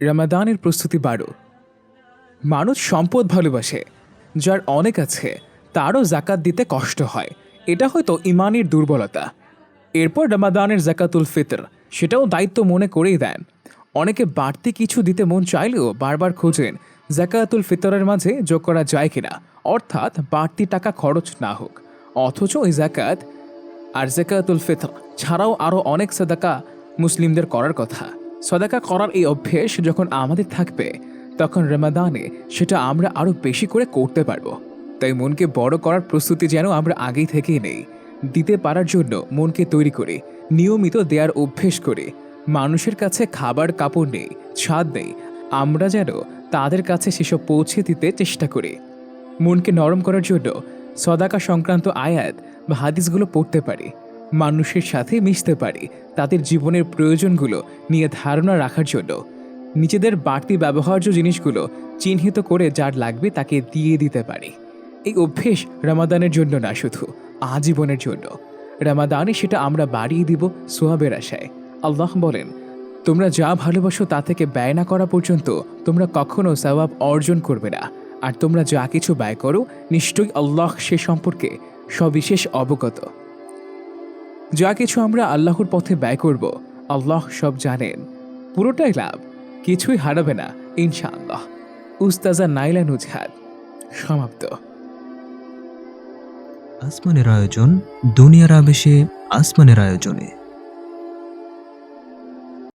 রামাদানের প্রস্তুতি বাড়ো মানুষ সম্পদ ভালোবাসে, যার অনেক আছে, তারও জাকাত দিতে কষ্ট হয়। এটা হয়তো ইমানের দুর্বলতা। এরপর রামাদানের জাকাতুল ফিতর, সেটাও দায়িত্ব মনে করেই দেন। অনেকে বাড়তি কিছু দিতে মন চাইলেও বারবার খোঁজেন জাকাতুল ফিতরের মাঝে যোগ করা যায় কিনা। অর্থাৎ বাড়তি টাকা খরচ না হোক। অথচ ওই জাকাত আর জাকাতুল ফিতর ছাড়াও আরও অনেক সাদাকা মুসলিমদের করার কথা। সদাকা করার এই অভ্যেস যখন আমাদের থাকবে, তখন রেমাদানে সেটা আমরা আরও বেশি করে করতে পারব। তাই মনকে বড় করার প্রস্তুতি যেন আমরা আগেই থেকেই নেই। দিতে পারার জন্য মনকে তৈরি করে, নিয়মিত দেয়ার অভ্যেস করে। মানুষের কাছে খাবার কাপড় নেই, ছাদ নেই, আমরা যেন তাদের কাছে সেসব পৌঁছে দিতে চেষ্টা করি। মনকে নরম করার জন্য সদাকা সংক্রান্ত আয়াত বা হাদিসগুলো পড়তে পারি। মানুষের সাথে মিশতে পারি, তাদের জীবনের প্রয়োজনগুলো নিয়ে ধারণা রাখার জন্য। নিজেদের বাড়তি ব্যবহার্য জিনিসগুলো চিহ্নিত করে যার লাগবে তাকে দিয়ে দিতে পারি। এই অভ্যেস রামাদানের জন্য না, শুধু আজীবনের জন্য। রামাদানে সেটা আমরা বাড়িয়ে দিব সোয়াবের আশায়। আল্লাহ বলেন, তোমরা যা ভালোবাসো তা থেকে ব্যয় না করা পর্যন্ত তোমরা কখনো সওয়াব অর্জন করবে না। আর তোমরা যা কিছু ব্যয় করো, নিশ্চয়ই আল্লাহ সে সম্পর্কে সবিশেষ অবগত। যা কিছু আমরা আল্লাহর পথে ব্যয় করব, আল্লাহ সব জানেন। পুরোটাই লাভ, কিছুই হারাবে না, ইনশাআল্লাহ। উস্তাজা নাইলা নুজহাদ সমাপ্ত। আসমানের আয়োজন দুনিয়ার আবেশে আসমানের আয়োজনে।